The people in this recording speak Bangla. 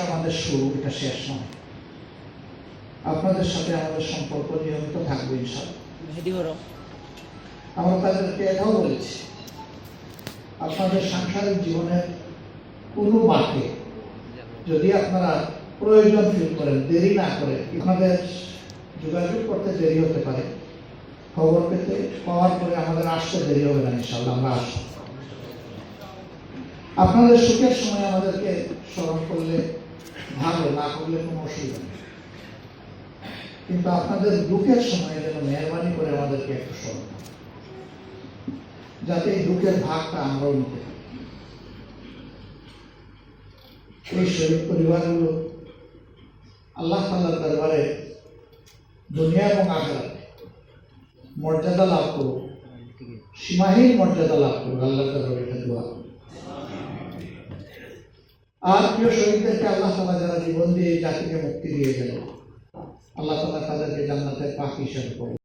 ব্যবসা আমাদের শুরু এটা শেষ নয়। আপনাদের সাথে আমাদের সম্পর্ক নিয়মিত থাকবে ইনশাল্লাহ আমরা তাদেরকে এটাও বলেছি আপনাদের সাংসারিক জীবনের কোনো বাঁকে যদি আপনারা প্রয়োজন ফিল করেন দেরি না করে আপনাদের যোগাযোগ করতে দেরি হতে পারে খবর পেতে পাওয়ার পরে আমাদের আসতে দেরি হবে না ইনশাল্লাহ আমরা আসব। আপনাদের সুখের সময় আমাদেরকে স্মরণ করলে ভালো, না করলে কোনো অসুবিধা নেই কিন্তু আপনাদের দুঃখের সময় যেন মেহরবানি করে আমাদেরকে একটু স্মরণ। যাতে এই দুঃখের ভাগটা আমরাও নিতে এই শহীদ পরিবারগুলো আল্লাহ তাল্লাহ দরবারে দুনিয়া এবং আখেরাতে মর্যাদা লাভ করুক, সীমাহীন মর্যাদা লাভ করুক আল্লাহ দরবারে দোয়া। আর প্রিয় শহীদদেরকে আল্লাহ তালা যারা জীবন দিয়ে জাতিকে মুক্তি দিয়ে গেল আল্লাহ তালা তাদেরকে জান্নাতের পাখি হিসেবে করুন